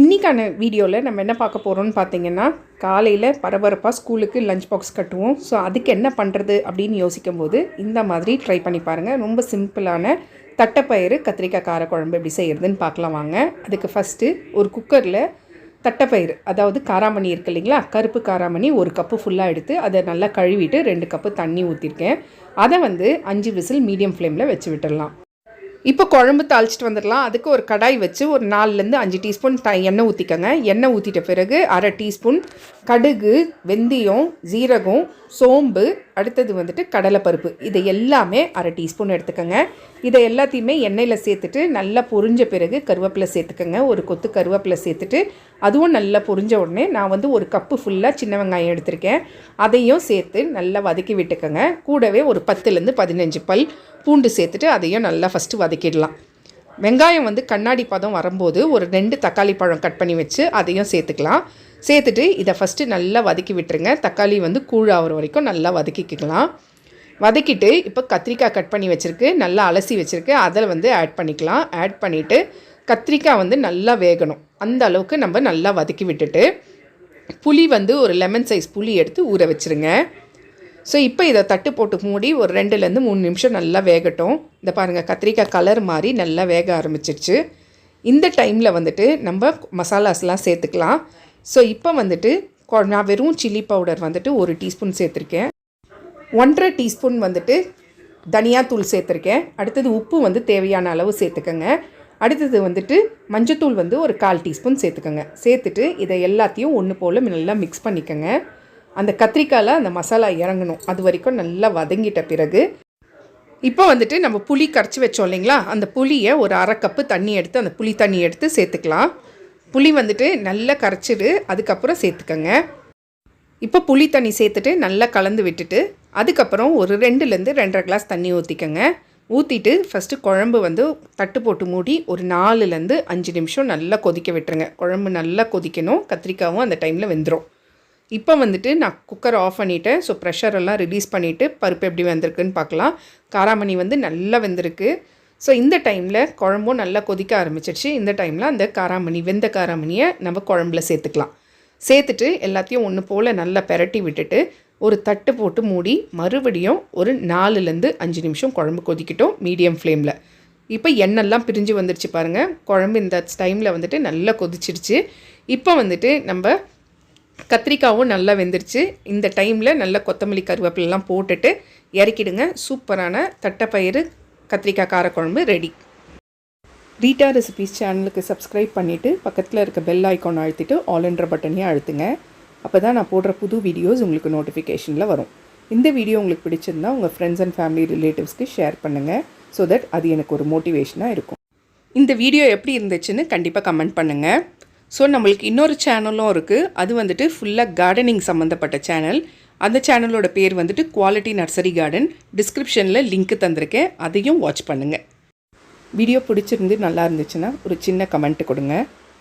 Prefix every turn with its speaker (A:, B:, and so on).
A: இன்றைக்கான வீடியோவில் நம்ம என்ன பார்க்க போகிறோம்னு பார்த்தீங்கன்னா காலையில் பரபரப்பாக ஸ்கூலுக்கு லஞ்ச் பாக்ஸ் கட்டுவோம். ஸோ அதுக்கு என்ன பண்ணுறது அப்படின்னு யோசிக்கும் போது இந்த மாதிரி ட்ரை பண்ணி பாருங்கள் ரொம்ப சிம்பிளான தட்டைப்பயிறு கத்திரிக்காய் காரக்குழம்பு எப்படி செய்கிறதுன்னு பார்க்கலாம் வாங்க. அதுக்கு ஃபஸ்ட்டு ஒரு குக்கரில் தட்டைப்பயிறு அதாவது காராமணி இருக்கு இல்லைங்களா? கருப்பு காராமணி ஒரு கப்பு ஃபுல்லாக எடுத்து அதை நல்லா கழுவிட்டு ரெண்டு கப்பு தண்ணி ஊற்றிருக்கேன் அதை வந்து அஞ்சு விசில் மீடியம் ஃப்ளேமில் வச்சு விட்டுடலாம் இப்போ குழம்பு தாளிச்சிட்டு வந்துடலாம். அதுக்கு ஒரு கடாய் வச்சு ஒரு நாலுலேருந்து அஞ்சு டீஸ்பூன் த எண்ணெய் ஊற்றிக்கோங்க எண்ணெய் ஊற்றிட்ட பிறகு அரை டீஸ்பூன் கடுகு வெந்தயம் ஜீரகம் சோம்பு அடுத்தது வந்துட்டு கடலைப்பருப்பு. இதை எல்லாமே அரை டீஸ்பூன் எடுத்துக்கோங்க. இதை எல்லாத்தையுமே எண்ணெயில் சேர்த்துட்டு நல்லா பொரிஞ்ச பிறகு கருவேப்பிலை சேர்த்துக்கோங்க. ஒரு கொத்து கருவேப்பிலை சேர்த்துட்டு அதுவும் நல்லா பொரிஞ்ச உடனே நான் வந்து ஒரு கப்பு ஃபுல்லாக சின்ன வெங்காயம் எடுத்திருக்கேன். அதையும் சேர்த்து நல்லா வதக்கி விட்டுக்கோங்க. கூடவே ஒரு பத்துலேருந்து பதினஞ்சு பல் பூண்டு சேர்த்துட்டு அதையும் நல்லா ஃபஸ்ட்டு வதக்கிடலாம். வெங்காயம் வந்து கண்ணாடி பதம் வரும்போது ஒரு ரெண்டு தக்காளி பழம் கட் பண்ணி வச்சு அதையும் சேர்த்துக்கலாம். சேர்த்துட்டு இதை ஃபஸ்ட்டு நல்லா வதக்கி விட்டுருங்க. தக்காளி வந்து கூழ் ஆகிற வரைக்கும் நல்லா வதக்கிக்கலாம். வதக்கிட்டு இப்போ கத்திரிக்காய் கட் பண்ணி வச்சுருக்கு. நல்லா அலசி வச்சுருக்கு. அதில் வந்து ஆட் பண்ணிக்கலாம். ஆட் பண்ணிவிட்டு கத்திரிக்காய் வந்து நல்லா வேகணும். அந்த அளவுக்கு நம்ம நல்லா வதக்கி விட்டுட்டு புளி வந்து ஒரு லெமன் சைஸ் புளி எடுத்து ஊற வச்சுருங்க. ஸோ இப்போ இதை தட்டு போட்டு மூடி ஒரு ரெண்டுலேருந்து மூணு நிமிஷம் நல்லா வேகட்டும். இந்த பாருங்கள் கத்திரிக்காய் கலர் மாதிரி நல்லா வேக ஆரம்பிச்சிருச்சு. இந்த டைமில் வந்துட்டு நம்ம மசாலாஸ்லாம் சேர்த்துக்கலாம். ஸோ இப்போ வந்துட்டு கொ- நான் வெறும் சில்லி பவுடர் வந்துட்டு ஒரு டீஸ்பூன் சேர்த்துருக்கேன். ஒன்றரை டீஸ்பூன் வந்துட்டு தனியாத்தூள் சேர்த்துருக்கேன். அடுத்தது உப்பு வந்து தேவையான அளவு சேர்த்துக்கோங்க. அடுத்தது வந்துட்டு மஞ்சத்தூள் வந்து ஒரு கால் டீஸ்பூன் சேர்த்துக்கோங்க. சேர்த்துட்டு இதை எல்லாத்தையும் ஒன்று போல் நல்லா மிக்ஸ் பண்ணிக்கோங்க. அந்த கத்திரிக்காயில் அந்த மசாலா இறங்கணும். அது வரைக்கும் நல்லா வதங்கிட்ட பிறகு இப்போ வந்துட்டு நம்ம புளி கரைச்சி வச்சோம் இல்லைங்களா? அந்த புளியை ஒரு அரை கப்பு தண்ணி எடுத்து அந்த புளி தண்ணி எடுத்து சேர்த்துக்கலாம். புளி வந்துட்டு நல்லா கரைச்சிடு அதுக்கப்புறம் சேர்த்துக்கோங்க. இப்போ புளி தண்ணி சேர்த்துட்டு நல்லா கலந்து விட்டுட்டு அதுக்கப்புறம் ஒரு ரெண்டுலேருந்து ரெண்டரை கிளாஸ் தண்ணி ஊற்றிக்கோங்க ஊற்றிட்டு ஃபஸ்ட்டு குழம்பு வந்து தட்டு போட்டு மூடி ஒரு நாலுலேருந்து அஞ்சு நிமிஷம் நல்லா கொதிக்க விட்டுருங்க. குழம்பு நல்லா கொதிக்கணும். கத்திரிக்காவும் அந்த டைமில் வெந்துடும் இப்போ வந்துட்டு நான் குக்கர் ஆஃப் பண்ணிவிட்டேன் ஸோ ப்ரெஷர் எல்லாம் ரிலீஸ் பண்ணிவிட்டு பருப்பு எப்படி வந்திருக்குன்னு பார்க்கலாம். காராமணி வந்து நல்லா வெந்திருக்கு. ஸோ இந்த டைமில் குழம்பும் நல்லா கொதிக்க ஆரம்பிச்சிருச்சு. இந்த டைமில் அந்த காராமணி வெந்த காராமணியை நம்ம குழம்புல சேர்த்துக்கலாம். சேர்த்துட்டு எல்லாத்தையும் ஒன்று போல் நல்லா பெரட்டி விட்டுட்டு ஒரு தட்டு போட்டு மூடி மறுபடியும் ஒரு நாலுலேருந்து அஞ்சு நிமிஷம் குழம்பு கொதிக்கட்டும் மீடியம் ஃப்ளேமில். இப்போ எண்ணெய்லாம் பிரிஞ்சு வந்துருச்சு பாருங்கள் குழம்பு இந்த டைமில் வந்துட்டு நல்லா கொதிச்சிருச்சு. இப்போ வந்துட்டு நம்ம கத்திரிக்காவும் நல்லா வெந்துருச்சு. இந்த டைமில் நல்ல கொத்தமல்லி கருவேப்பிலெலாம் போட்டுட்டு இறக்கிடுங்க. சூப்பரான தட்டைப்பயிறு கத்திரிக்காய் காரக்குழம்பு ரெடி ரீட்டா ரெசிபிஸ் சேனலுக்கு சப்ஸ்கிரைப் பண்ணிவிட்டு பக்கத்தில் இருக்க பெல் ஐக்கான் அழுத்திட்டு ஆல்ன்ற பட்டனையும் அழுத்துங்க. அப்போ தான் நான் போடுற புது வீடியோஸ் உங்களுக்கு நோட்டிஃபிகேஷனில் வரும். இந்த வீடியோ உங்களுக்கு பிடிச்சிருந்தா உங்கள் ஃப்ரெண்ட்ஸ் அண்ட் ஃபேமிலி ரிலேட்டிவ்ஸ்க்கு ஷேர் பண்ணுங்கள் ஸோ தட் அது எனக்கு ஒரு மோட்டிவேஷனாக இருக்கும். இந்த வீடியோ எப்படி இருந்துச்சுன்னு கண்டிப்பாக கமெண்ட் பண்ணுங்கள் ஸோ நம்மளுக்கு இன்னொரு சேனலும் இருக்குது அது வந்துட்டு ஃபுல்லாக கார்டனிங் சம்மந்தப்பட்ட சேனல் அந்த சேனலோட பேர் வந்துட்டு குவாலிட்டி நர்சரி கார்டன் டிஸ்கிரிப்ஷனில் லிங்க் தந்திருக்கேன். அதையும் வாட்ச் பண்ணுங்கள் வீடியோ பிடிச்சிருந்து நல்லா இருந்துச்சுன்னா ஒரு சின்ன கமெண்ட் கொடுங்க.